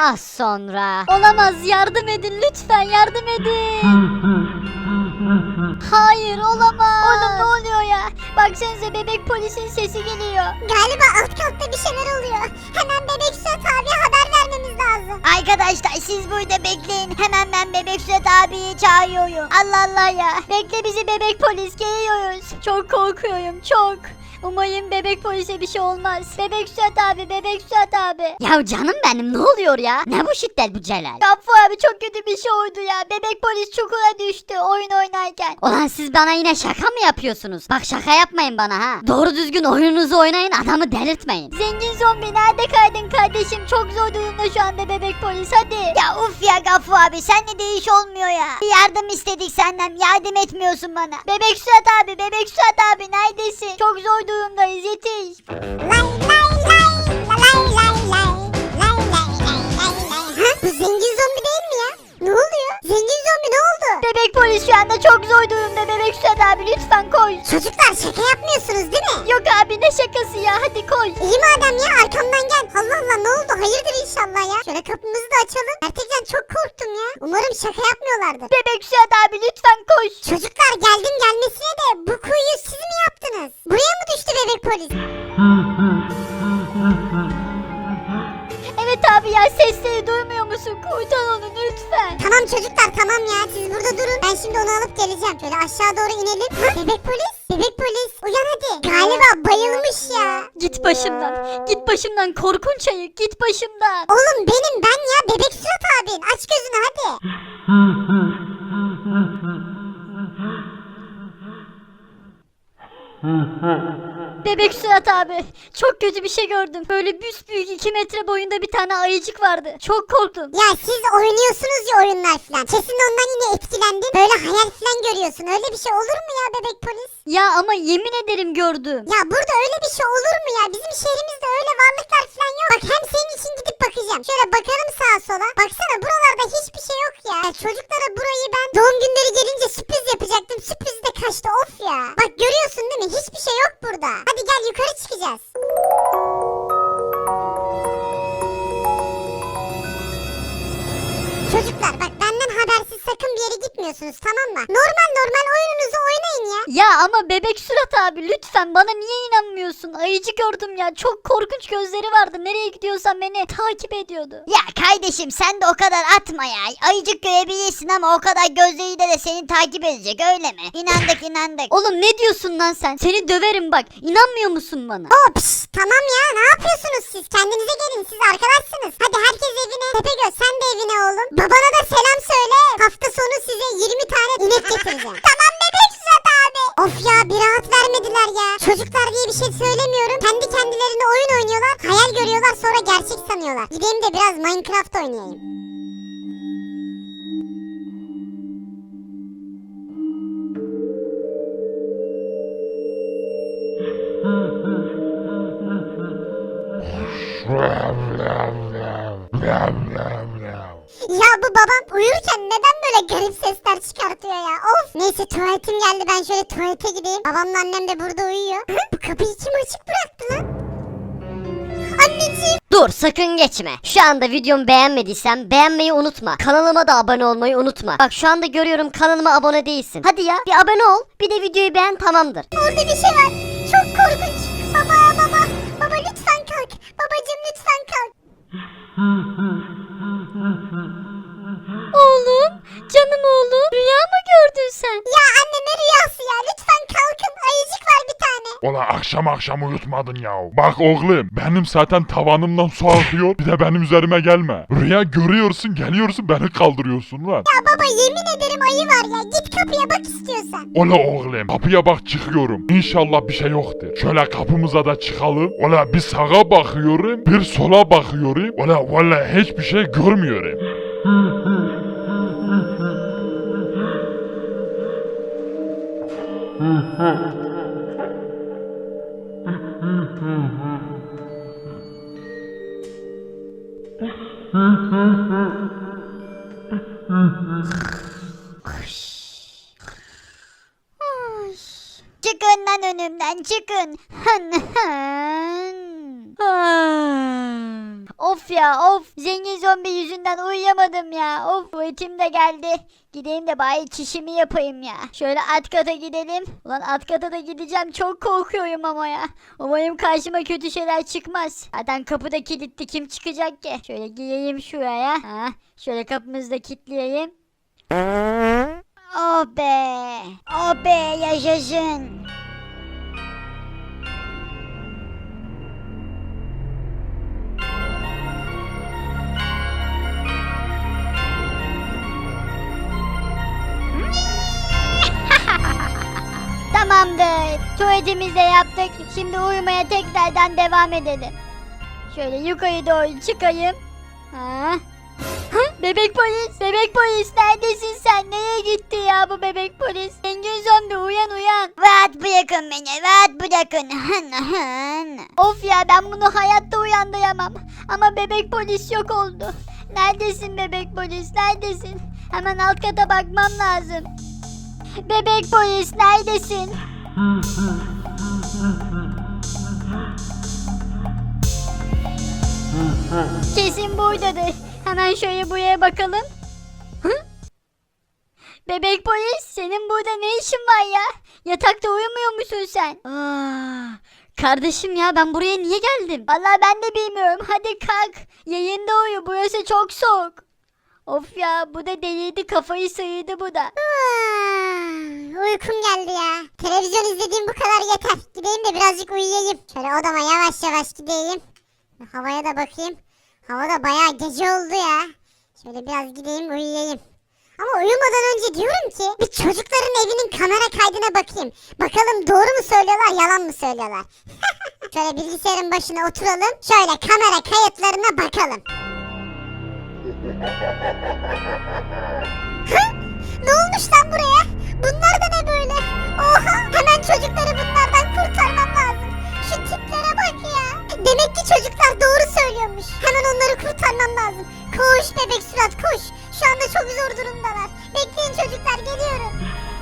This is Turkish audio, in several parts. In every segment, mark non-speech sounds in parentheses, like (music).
Az sonra. Olamaz yardım edin lütfen yardım edin. (laughs) Hayır olamaz. Oğlum ne oluyor ya? Baksanıza bebek polisin sesi geliyor. Galiba alt katta bir şeyler oluyor. Hemen bebek Suat abiye haber vermemiz lazım. Arkadaşlar siz burada bekleyin. Hemen ben bebek Sürat abiyi çağırıyorum. Allah Allah ya. Bekle bizi bebek polis geliyoruz. Çok korkuyorum çok. Umarım bebek polise bir şey olmaz. Bebek Suat abi, bebek Suat abi. Ya canım benim ne oluyor ya? Ne bu şiddet bu Celal? Gaffur abi çok kötü bir şey oldu ya. Bebek polis çukura düştü oyun oynarken. Ulan siz bana yine şaka mı yapıyorsunuz? Bak şaka yapmayın bana ha. Doğru düzgün oyununuzu oynayın adamı delirtmeyin. Zengin zombi nerede kaydın kardeşim? Çok zor durumda şu anda bebek polis hadi. Ya uf ya Gaffur abi senle de iş olmuyor ya. Bir yardım istedik senden yardım etmiyorsun bana. Bebek Suat abi, bebek Suat abi neredesin? Çok zor durumdayız yetiş. Lay lay lay lay lay lay lay lay lay lay lay. Ha? Bu zengin zombi değil mi ya? Ne oluyor? Zengin zombi ne oldu? Bebek polis şu anda çok zor durumda bebek Suat abi lütfen koy. Çocuklar şaka yapmıyorsunuz değil mi? Yok abi ne şakası ya hadi koy. İyi madem ya korktum ya. Umarım şaka yapmıyorlardır. Bebek Suat abi lütfen koş. Çocuklar geldim gelmesine de bu kuyuyu siz mi yaptınız? Buraya mı düştü bebek polis? Evet abi ya sesleri duymuyor musun? Kurtar onu lütfen. Tamam çocuklar tamam ya siz burada durun. Ben şimdi onu alıp geleceğim. Şöyle aşağı doğru inelim. Ha, bebek polis. Bebek polis. Uyan hadi. Galiba bayılmış ya. Git başımdan. Git başımdan korkunç ayı. Git başımdan. Oğlum benim ben ya bebek surat abin. Aç gözünü hadi. Bebek Suat abi. Çok kötü bir şey gördüm. Böyle büyük 2 metre boyunda bir tane ayıcık vardı. Çok korktum. Ya siz oynuyorsunuz ya oyunlar falan. Kesin ondan yine etkilendin. Böyle hayal falan görüyorsun. Öyle bir şey olur mu ya bebek polis? Ya ama yemin ederim gördüm. Ya burada öyle bir şey olur mu ya? Bizim şehrimizde öyle varlıklar falan yok. Bak hem senin için gidip bakacağım. Şöyle bakalım sağa sola. Baksana buralarda hiçbir şey yok ya. ya çocuklara burayı ben doğum günleri gelince sürpriz yapacaktım. Sürpriz de kaçtı of ya. Bak görüyorsun değil mi? Hiçbir şey yok burada. Hadi gel yukarı çıkacağız. Gitmiyorsunuz tamam mı? Normal normal oyununuzu oynayın ya. Ya ama bebek Suat abi lütfen bana niye inanmıyorsun? Ayıcı gördüm ya. Çok korkunç gözleri vardı. Nereye gidiyorsan beni takip ediyordu. Ya kardeşim sen de o kadar atma ya. Ayıcık görebilirsin ama o kadar gözleriyle de seni takip edecek öyle mi? İnandık inandık. Oğlum ne diyorsun lan sen? Seni döverim bak. İnanmıyor musun bana? Ops tamam ya ne yapıyorsunuz siz? Kendinize gelin siz arkadaşsınız. Hadi herkes evine. Tepegöz sen de evine oğlum. Babana da selam söyle. Hafta sonu size 20 tane inek getireceğim. tamam bebek Suat abi. Of ya bir rahat vermediler ya. Çocuklar diye bir şey söylemiyorum. Kendi kendilerine oyun oynuyorlar. Hayal görüyorlar sonra gerçek sanıyorlar. Gideyim de biraz Minecraft oynayayım. (laughs) Ya bu babam uyurken neden böyle garip sesler çıkartıyor ya? Of. Neyse tuvaletim geldi ben şöyle tuvalete gideyim. Babamla annem de burada uyuyor. Hı? Bu kapıyı kim açık bıraktı lan? Anneciğim. Dur sakın geçme. Şu anda videomu beğenmediysen beğenmeyi unutma. Kanalıma da abone olmayı unutma. Bak şu anda görüyorum kanalıma abone değilsin. Hadi ya bir abone ol bir de videoyu beğen tamamdır. Orada bir şey var. Çok korkunç. Baba baba. Baba lütfen kalk. Babacığım lütfen kalk. (laughs) Oğlum, canım oğlum. Rüya mı gördün sen? Ya anne ne rüyası ya. Lütfen kalkın. Ayıcık var bir tane. Ola akşam akşam uyutmadın ya. Bak oğlum benim zaten tavanımdan su akıyor bir de benim üzerime gelme. Rüya görüyorsun geliyorsun beni kaldırıyorsun lan. Ya baba yemin ederim ayı var ya. Git kapıya bak istiyorsan. Ola oğlum kapıya bak çıkıyorum. İnşallah bir şey yoktur. Şöyle kapımıza da çıkalım. Ola bir sağa bakıyorum bir sola bakıyorum. Ola valla hiçbir şey görmüyorum. Çıkın (laughs) lan önümden çıkın. Of ya of. Zengin zombi yüzünden uyuyamadım ya. Of tuvaletim de geldi. Gideyim de bari çişimi yapayım ya. Şöyle alt kata gidelim. Ulan alt kata da gideceğim. Çok korkuyorum ama ya. Umarım karşıma kötü şeyler çıkmaz. Zaten kapı da kilitli. Kim çıkacak ki? Şöyle gireyim şuraya. Ha, şöyle kapımızı da kilitleyeyim. Oh be. Oh be yaşasın. Tamamdır. Tuvaletimizi yaptık. Şimdi uyumaya tekrardan devam edelim. Şöyle yukarı doğru çıkayım. Ha. Bebek polis, bebek polis neredesin sen? Nereye gitti ya bu bebek polis? Zengin zombi uyan uyan. Rahat bırakın beni, rahat bırakın. of ya ben bunu hayatta uyandıramam. Ama bebek polis yok oldu. Neredesin bebek polis, neredesin? Hemen alt kata bakmam lazım. Bebek polis neredesin? Kesin buradadır. Hemen şöyle buraya bakalım. Hı? Bebek polis senin burada ne işin var ya? Yatakta uyumuyor musun sen? Aa, kardeşim ya ben buraya niye geldim? Vallahi ben de bilmiyorum. Hadi kalk. Yayında uyu. Burası çok soğuk. Of ya bu da deliydi kafayı sıyırdı bu da. Ah, Uykum geldi ya. Televizyon izlediğim bu kadar yeter. Gideyim de birazcık uyuyayım. Şöyle odama yavaş yavaş gideyim. Havaya da bakayım. Hava da bayağı gece oldu ya. Şöyle biraz gideyim uyuyayım. Ama uyumadan önce diyorum ki bir çocukların evinin kamera kaydına bakayım. Bakalım doğru mu söylüyorlar yalan mı söylüyorlar. (laughs) Şöyle bilgisayarın başına oturalım. Şöyle kamera kayıtlarına bakalım. (laughs) Ne olmuş lan buraya?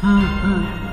嗯嗯。